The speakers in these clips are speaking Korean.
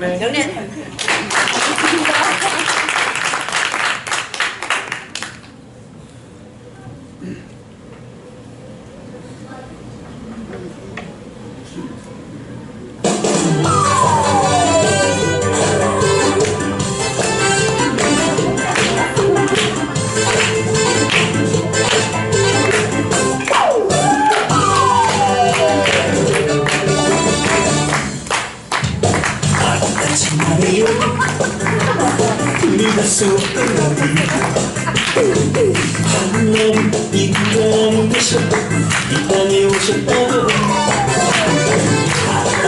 저요? 경례. 우리가 수없던 우리 하나님 인간이 되셨고 이 땅에 오셨다고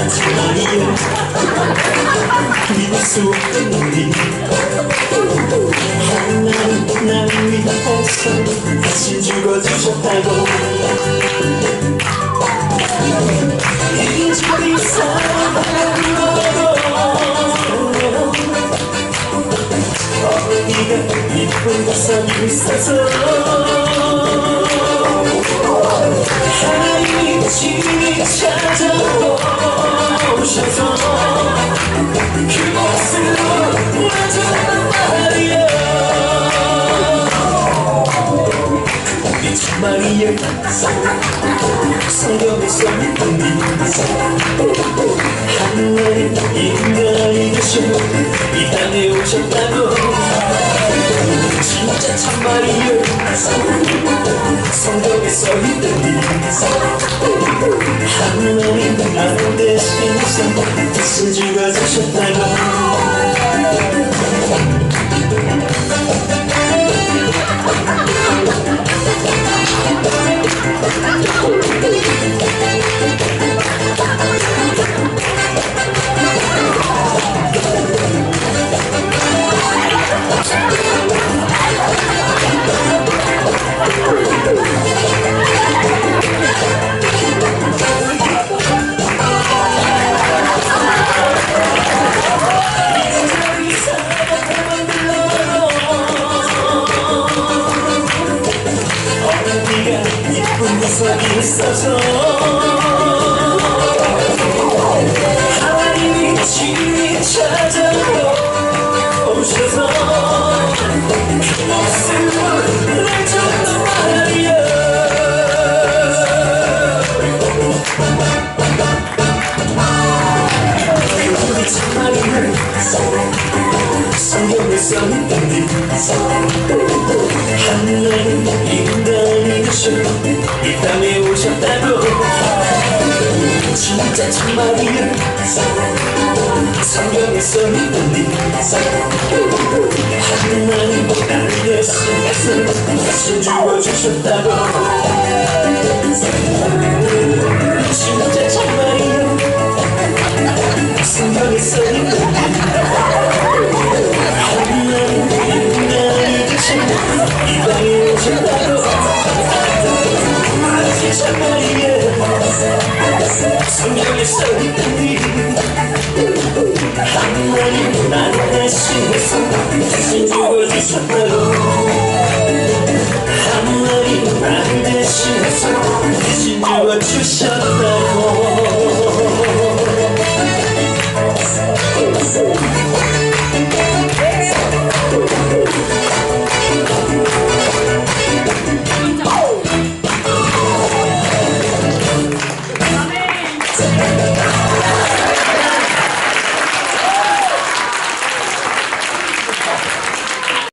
정말이요 우리가 수없던 우리 하나님 나를 위해서 다시 죽어주셨다고 어머니가 이쁜 가슴이 있어서 하나님이 집이 찾아오셔서 그곳으로 와줬단 말이야. 이 정말이야. 성경에서 믿는 하나님 인간이 되시고 이 땅에 오셨다고 진짜 참말이요 성경에서 믿는 하나님 나 대신 죽어주셨다고 어머니가 이쁜 모습이 있어서 하나님이 집이 찾아오셔서 그 모습을 내줬단 말이야. 우리 참말이야 성경에서 있던 하나님 되시고 이 땅에 오셨다고 진짜 참말이야 성경에서 있던 하나님 나를 대신해서 다시 죽어주셨다고 죽어주셨다고 하나님 나를 대신해서 대신 죽어주셨다고